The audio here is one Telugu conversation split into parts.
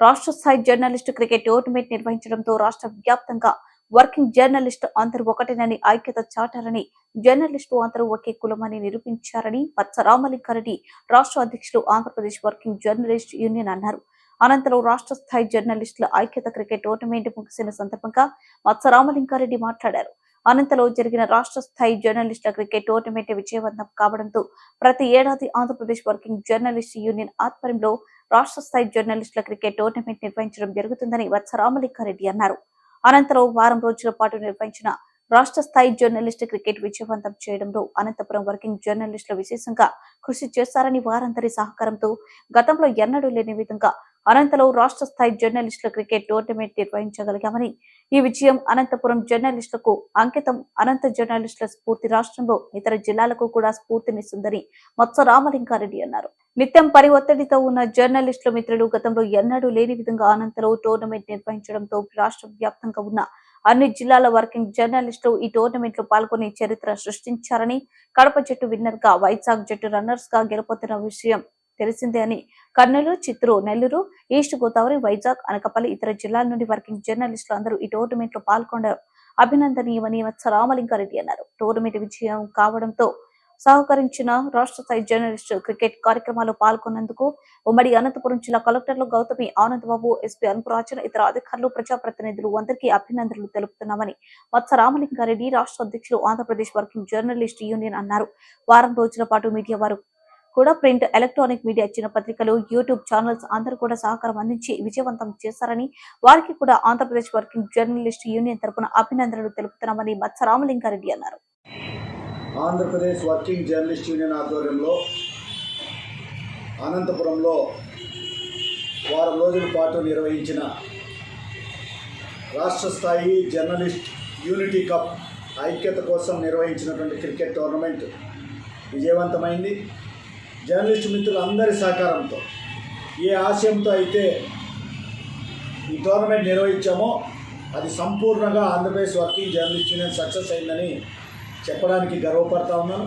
రాష్ట్ర స్థాయి జర్నలిస్టు క్రికెట్ టోర్నమెంట్ నిర్వహించడంతో రాష్ట్ర వ్యాప్తంగా వర్కింగ్ జర్నలిస్టు అందరూ ఒకటేనని ఐక్యత చాటారని జర్నలిస్టు అందరూ ఒకే కులమని నిరూపించారని వత్స రామలింగారెడ్డి రాష్ట్ర అధ్యక్షులు ఆంధ్రప్రదేశ్ వర్కింగ్ జర్నలిస్ట్ యూనియన్ అన్నారు. అనంతరం రాష్ట్ర స్థాయి జర్నలిస్టుల ఐక్యత క్రికెట్ టోర్నమెంట్ ముగిసిన సందర్భంగా మత్స రామలింగారెడ్డి మాట్లాడారు. అనంతరం జరిగిన రాష్ట్ర స్థాయి జర్నలిస్టుల క్రికెట్ టోర్నమెంట్ విజయవంతం కావడంతో ప్రతి ఏడాది ఆంధ్రప్రదేశ్ వర్కింగ్ జర్నలిస్ట్ యూనియన్ ఆధ్వర్యంలో రాష్ట్ర స్థాయి జర్నలిస్టుల క్రికెట్ టోర్నమెంట్ నిర్వహించడం జరుగుతుందని వత్స రామలింగారెడ్డి అన్నారు. అనంతరం వారం రోజుల పాటు నిర్వహించిన రాష్ట్ర స్థాయి జర్నలిస్టు క్రికెట్ విజయవంతం చేయడంలో అనంతపురం వర్కింగ్ జర్నలిస్టులు విశేషంగా కృషి చేస్తారని వారందరి సహకారంతో గతంలో ఎన్నడూ లేని విధంగా అనంతరం రాష్ట్ర స్థాయి జర్నలిస్టుల క్రికెట్ టోర్నమెంట్ నిర్వహించగలిగామని ఈ విజయం అనంతపురం జర్నలిస్టులకు అంకితం. అనంత జర్నలిస్టుల స్ఫూర్తి రాష్ట్రంలో ఇతర జిల్లాలకు కూడా స్ఫూర్తినిస్తుందని మత్స రామలింగారెడ్డి అన్నారు. నిత్యం పని ఒత్తిడితో ఉన్న జర్నలిస్టుల మిత్రులు గతంలో ఎన్నడూ లేని విధంగా అనంతరం టోర్నమెంట్ నిర్వహించడంతో రాష్ట్ర వ్యాప్తంగా ఉన్న అన్ని జిల్లాల వర్కింగ్ జర్నలిస్టులు ఈ టోర్నమెంట్లో పాల్గొని చరిత్ర సృష్టించారని కడప జట్టు విన్నర్గా వైజాగ్ జట్టు రన్నర్స్గా గెలుపొందిన విషయం తెలిసిందే అని కర్నూలు చిత్తూరు నెల్లూరు ఈస్ట్ గోదావరి వైజాగ్ అనకపల్లి ఇతర జిల్లాల నుండి వర్కింగ్ జర్నలిస్టులు అందరూ ఈ టోర్నమెంట్లో పాల్గొన్నారు. అభినందనీయమని వత్స రామలింగారెడ్డి అన్నారు. టోర్నమెంట్ విజయం కావడంతో సహకరించిన రాష్ట్ర స్థాయి జర్నలిస్టు క్రికెట్ కార్యక్రమాల్లో పాల్గొన్నందుకు ఉమ్మడి అనంతపురం జిల్లా కలెక్టర్లు గౌతమి ఆనందబాబు ఎస్పీ అనుపురాచన్ ఇతర అధికారులు ప్రజాప్రతినిధులు అందరికీ అభినందనలు తెలుపుతున్నామని మత్స రామలింగారెడ్డి రాష్ట్ర అధ్యక్షులు ఆంధ్రప్రదేశ్ వర్కింగ్ జర్నలిస్ట్ యూనియన్ అన్నారు. వారం రోజుల పాటు మీడియా వారు కూడా ప్రింట్ ఎలక్ట్రానిక్ మీడియా ఇచ్చిన పత్రికలు యూట్యూబ్ ఛానల్స్ అందరూ కూడా సహకారం అందించి విజయవంతం చేశారని వారికి కూడా ఆంధ్రప్రదేశ్ వర్కింగ్ జర్నలిస్ట్ యూనియన్ తరపున అభినందనలు తెలుపుతున్నామని మత్స రామలింగారెడ్డి అన్నారు. ఆంధ్రప్రదేశ్ వర్కింగ్ జర్నలిస్ట్ యూనియన్ ఆధ్వర్యంలో అనంతపురంలో వారం రోజుల పాటు నిర్వహించిన రాష్ట్ర స్థాయి జర్నలిస్ట్ యూనిటీ కప్ ఐక్యత కోసం నిర్వహించినటువంటి క్రికెట్ టోర్నమెంట్ విజయవంతమైంది. జర్నలిస్ట్ మిత్రులందరి సహకారంతో ఏ ఆశయంతో అయితే ఈ టోర్నమెంట్ నిర్వహించామో. అది సంపూర్ణంగా Andhra Pradesh working journalist union success అయిందని చెప్పడానికి గర్వపడతా ఉన్నాను.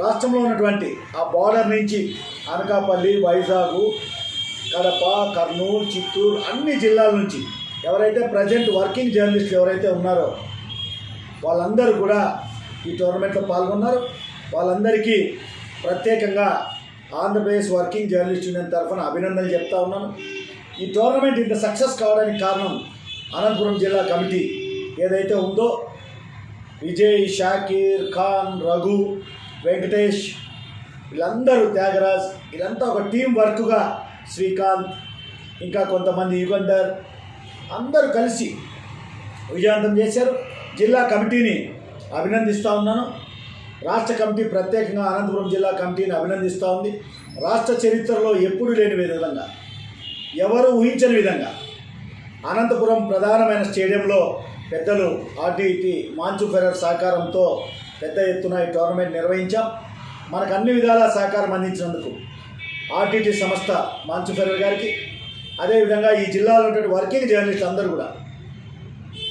రాష్ట్రంలో ఉన్నటువంటి ఆ బార్డర్ నుంచి అనకాపల్లి వైజాగ్ కడప కర్నూలు చిత్తూరు అన్ని జిల్లాల నుంచి ఎవరైతే ప్రజెంట్ వర్కింగ్ జర్నలిస్టులు ఎవరైతే ఉన్నారో వాళ్ళందరూ కూడా ఈ టోర్నమెంట్లో పాల్గొన్నారు. వాళ్ళందరికీ ప్రత్యేకంగా ఆంధ్రప్రదేశ్ వర్కింగ్ జర్నలిస్ట్ యూనియన్ తరఫున అభినందనలు చెప్తా ఉన్నాను. ఈ టోర్నమెంట్ ఇంత సక్సెస్ కావడానికి కారణం అనంతపురం జిల్లా కమిటీ ఏదైతే ఉందో విజయ్ షాకీర్ ఖాన్ రఘు వెంకటేష్ వీళ్ళందరూ త్యాగరాజ్ వీళ్ళంతా ఒక టీం వర్క్గా శ్రీకాంత్ ఇంకా కొంతమంది యుగంధర్ అందరూ కలిసి విజయవంతం చేశారు. జిల్లా కమిటీని అభినందిస్తూ ఉన్నాను. రాష్ట్ర కమిటీ ప్రత్యేకంగా అనంతపురం జిల్లా కమిటీని అభినందిస్తూ ఉంది. రాష్ట్ర చరిత్రలో ఎప్పుడు లేని విధంగా ఎవరు ఊహించని విధంగా అనంతపురం ప్రధానమైన స్టేడియంలో పెద్దలు ఆర్టీటీ మాంచు ఫెరర్ సహకారంతో పెద్ద ఎత్తున ఈ టోర్నమెంట్ నిర్వహించాం. మనకు అన్ని విధాల సహకారం అందించినందుకు ఆర్టీటీ సంస్థ మాంచు ఫెరర్ గారికి అదేవిధంగా ఈ జిల్లాలో ఉన్నటువంటి వర్కింగ్ జర్నలిస్ట్ అందరూ కూడా.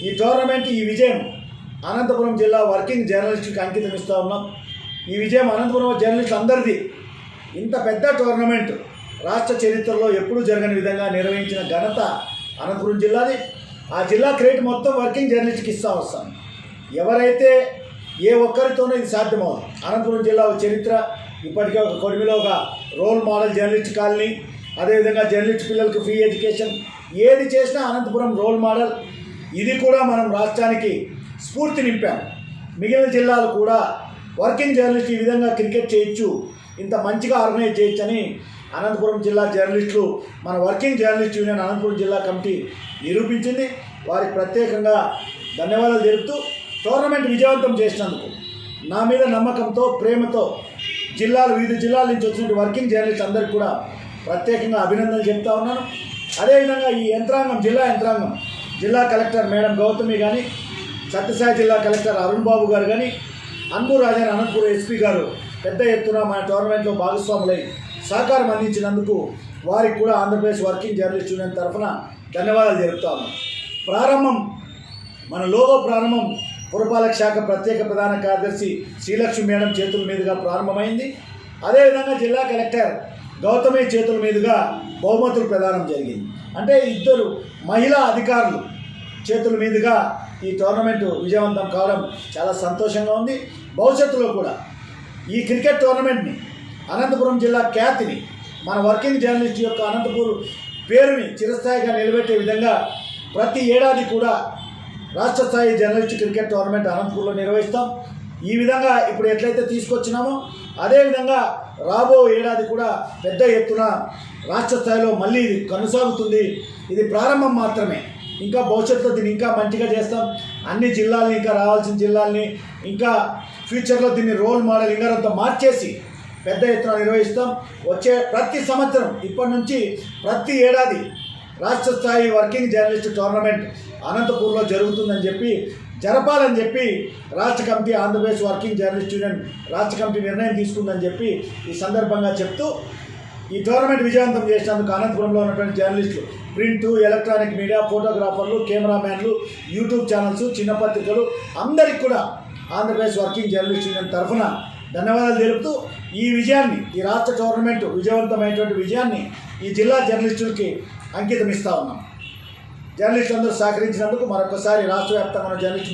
ఈ టోర్నమెంట్ ఈ విజయం అనంతపురం జిల్లా వర్కింగ్ జర్నలిస్ట్కి అంకితం ఇస్తూ ఉన్నాం. ఈ విజయం అనంతపురం జర్నలిస్ట్ అందరిది. ఇంత పెద్ద టోర్నమెంట్ రాష్ట్ర చరిత్రలో ఎప్పుడూ జరగని విధంగా నిర్వహించిన ఘనత అనంతపురం జిల్లాది. ఆ జిల్లా క్రెడిట్ మొత్తం వర్కింగ్ జర్నలిస్ట్కి ఇస్తా వస్తాం. ఎవరైతే ఏ ఒక్కరితోనూ ఇది సాధ్యమవుతుంది అనంతపురం జిల్లా చరిత్ర ఇప్పటికే ఒక కొడిమిలో ఒక రోల్ మోడల్ జర్నలిస్ట్ కాలనీ అదేవిధంగా జర్నలిస్ట్ పిల్లలకు ఫ్రీ ఎడ్యుకేషన్. ఏది చేసినా అనంతపురం రోల్ మోడల్. ఇది కూడా మనం రాష్ట్రానికి స్ఫూర్తి నింపాం. మిగిలిన జిల్లాలు కూడా వర్కింగ్ జర్నలిస్ట్ ఈ విధంగా క్రికెట్ చేయొచ్చు. ఇంత మంచిగా ఆర్గనైజ్ చేయొచ్చని అనంతపురం జిల్లా జర్నలిస్టులు మన వర్కింగ్ జర్నలిస్ట్ యూనియన్ అనంతపురం జిల్లా కమిటీ నిరూపించింది. వారికి ప్రత్యేకంగా ధన్యవాదాలు తెలుపుతూ టోర్నమెంట్ విజయవంతం చేసినందుకు నా మీద నమ్మకంతో ప్రేమతో జిల్లాలు వివిధ జిల్లాల నుంచి వచ్చినటువంటి వర్కింగ్ జర్నలిస్ట్ అందరికీ కూడా ప్రత్యేకంగా అభినందనలు చెప్తా ఉన్నాను. అదేవిధంగా ఈ యంత్రాంగం జిల్లా యంత్రాంగం జిల్లా కలెక్టర్ మేడం గౌతమి కానీ సత్యసాయి జిల్లా కలెక్టర్ అరుణ్ బాబు గారు కానీ అన్బు రాజన్ అనంతపూర్ ఎస్పీ గారు పెద్ద ఎత్తున మన టోర్నమెంట్లో భాగస్వాములై సహకారం అందించినందుకు వారికి కూడా ఆంధ్రప్రదేశ్ వర్కింగ్ జర్నలిస్ట్ యూనియన్ తరఫున ధన్యవాదాలు తెలుపుతా ప్రారంభం మన లోగో ప్రారంభం పురపాలక శాఖ ప్రత్యేక ప్రధాన కార్యదర్శి శ్రీలక్ష్మి మేడం చేతుల మీదుగా ప్రారంభమైంది. అదేవిధంగా జిల్లా కలెక్టర్ గౌతమి చేతుల మీదుగా బహుమతులు ప్రదానం జరిగింది. అంటే ఇద్దరు మహిళా అధికారులు చేతుల మీదుగా ఈ టోర్నమెంట్ విజయవంతం కావడం చాలా సంతోషంగా ఉంది. భవిష్యత్తులో కూడా ఈ క్రికెట్ టోర్నమెంట్ని అనంతపురం జిల్లా ఖ్యాతిని మన వర్కింగ్ జర్నలిస్ట్ యొక్క అనంతపూర్ పేరుని చిరస్థాయిగా నిలబెట్టే విధంగా ప్రతి ఏడాది కూడా రాష్ట్ర స్థాయి జర్నలిస్ట్ క్రికెట్ టోర్నమెంట్ అనంతపూర్లో నిర్వహిస్తాం. ఈ విధంగా ఇప్పుడు ఎట్లయితే తీసుకొచ్చినామో అదేవిధంగా రాబో ఏడాది కూడా పెద్ద ఎత్తున రాష్ట్ర స్థాయిలో మళ్ళీ ఇది కొనసాగుతుంది. ఇది ప్రారంభం మాత్రమే. ఇంకా భవిష్యత్తులో దీన్ని ఇంకా మంచిగా చేస్తాం. అన్ని జిల్లాల్ని ఇంకా రావాల్సిన జిల్లాల్ని ఇంకా ఫ్యూచర్లో దీన్ని రోల్ మోడల్ ఇంకా మార్చేసి పెద్ద ఎత్తున నిర్వహిస్తాం. వచ్చే ప్రతి సంవత్సరం ఇప్పటి నుంచి ప్రతి ఏడాది రాష్ట్ర స్థాయి వర్కింగ్ జర్నలిస్ట్ టోర్నమెంట్ అనంతపూర్లో జరుగుతుందని చెప్పి జరపాలని చెప్పి రాష్ట్ర committee Andhra Pradesh working journalist union రాష్ట్ర కమిటీ నిర్ణయం తీసుకుందని చెప్పి ఈ సందర్భంగా చెప్తూ ఈ టోర్నమెంట్ విజయవంతం చేసినందుకు అనంతపురంలో ఉన్నటువంటి జర్నలిస్టులు ప్రింట్ ఎలక్ట్రానిక్ మీడియా ఫోటోగ్రాఫర్లు కెమెరామ్యాన్లు యూట్యూబ్ ఛానల్స్ చిన్న పత్రికలు అందరికి కూడా ఆంధ్రప్రదేశ్ వర్కింగ్ జర్నలిస్ట్ యూనియన్ తరఫున ధన్యవాదాలు తెలుపుతూ ఈ విజయాన్ని ఈ రాష్ట్ర టోర్నమెంట్ విజయవంతమైనటువంటి విజయాన్ని ఈ జిల్లా జర్నలిస్టులకి అంకితం ఇస్తా ఉన్నాం. జర్నలిస్టులందరూ సహకరించినందుకు మరొకసారి రాష్ట్ర వ్యాప్తంగా ఉన్న జర్నలిస్టు